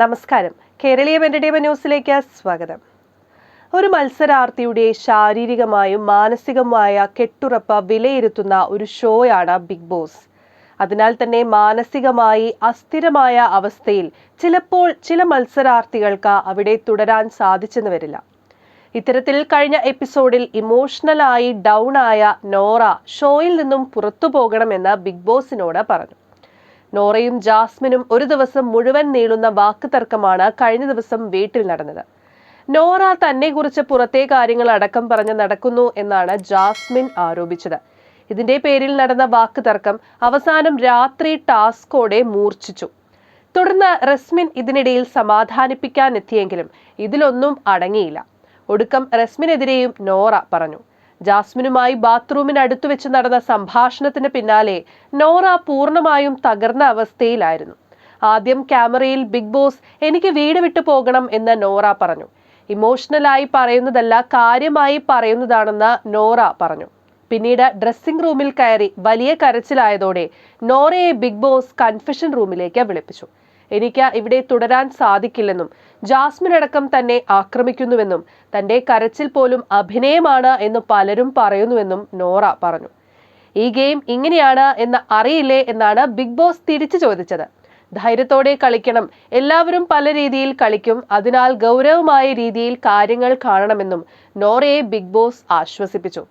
നമസ്കാരം. കേരളീയ എന്റർടൈൻമെന്റ് ന്യൂസിലേക്ക് സ്വാഗതം. ഒരു മത്സരാർത്ഥിയുടെ ശാരീരികമായും മാനസികമായ കെട്ടുറപ്പ് വിലയിരുത്തുന്ന ഒരു ഷോയാണ് ബിഗ് ബോസ്. അതിനാൽ തന്നെ മാനസികമായി അസ്ഥിരമായ അവസ്ഥയിൽ ചിലപ്പോൾ ചില മത്സരാർത്ഥികൾക്ക് അവിടെ തുടരാൻ സാധിച്ചെന്ന് വരില്ല. ഇത്തരത്തിൽ കഴിഞ്ഞ എപ്പിസോഡിൽ ഇമോഷണലായി ഡൗൺ ആയ നോറ ഷോയിൽ നിന്നും പുറത്തു പോകണമെന്ന് ബിഗ് ബോസിനോട് പറഞ്ഞു. നോറയും ജാസ്മിനും ഒരു ദിവസം മുഴുവൻ നീളുന്ന വാക്ക് തർക്കമാണ് കഴിഞ്ഞ ദിവസം വീട്ടിൽ നടന്നത്. നോറ തന്നെക്കുറിച്ച് പുറത്തെ കാര്യങ്ങൾ അടക്കം പറഞ്ഞ് നടക്കുന്നു എന്നാണ് ജാസ്മിൻ ആരോപിച്ചത്. ഇതിന്റെ പേരിൽ നടന്ന വാക്ക് തർക്കം അവസാനം രാത്രി ടാസ്കോടെ മൂർച്ഛിച്ചു. തുടർന്ന് റസ്മിൻ ഇതിനിടയിൽ സമാധാനിപ്പിക്കാൻ എത്തിയെങ്കിലും ഇതിലൊന്നും അടങ്ങിയില്ല. ഒടുക്കം റസ്മിനെതിരെയും നോറ പറഞ്ഞു. ജാസ്മിനുമായി ബാത്റൂമിനടുത്തു വെച്ച് നടന്ന സംഭാഷണത്തിന് പിന്നാലെ നോറ പൂർണമായും തകർന്ന അവസ്ഥയിലായിരുന്നു. ആദ്യം ക്യാമറയിൽ ബിഗ് ബോസ് എനിക്ക് വീട് വിട്ടു പോകണം എന്ന് നോറ പറഞ്ഞു. ഇമോഷണലായി പറയുന്നതല്ല കാര്യമായി പറയുന്നതാണെന്ന് നോറ പറഞ്ഞു. പിന്നീട് ഡ്രസ്സിംഗ് റൂമിൽ കയറി വലിയ കരച്ചിലായതോടെ നോറയെ ബിഗ് ബോസ് കൺഫെഷൻ റൂമിലേക്ക് വിളിപ്പിച്ചു. എനിക്ക് ഇവിടെ തുടരാൻ സാധിക്കില്ലെന്നും ജാസ്മിൻ അടക്കം തന്നെ ആക്രമിക്കുന്നുവെന്നും തന്റെ കരച്ചിൽ പോലും അഭിനയമാണ് എന്ന് പലരും പറയുന്നുവെന്നും നോറ പറഞ്ഞു. ഈ ഗെയിം ഇങ്ങനെയാണ് എന്ന് അറിയില്ലേ എന്നാണ് ബിഗ് ബോസ് തിരിച്ചു ചോദിച്ചത്. ധൈര്യത്തോടെ കളിക്കണം. എല്ലാവരും പല രീതിയിൽ കളിക്കും. അതിനാൽ ഗൗരവമായ രീതിയിൽ കാര്യങ്ങൾ കാണണമെന്നും നോറയെ ബിഗ് ബോസ് ആശ്വസിപ്പിച്ചു.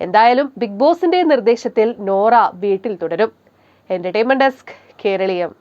എന്തായാലും ബിഗ് ബോസിന്റെ നിർദ്ദേശത്തിൽ നോറ വീട്ടിൽ തുടരും. Entertainment desk Keraleeyam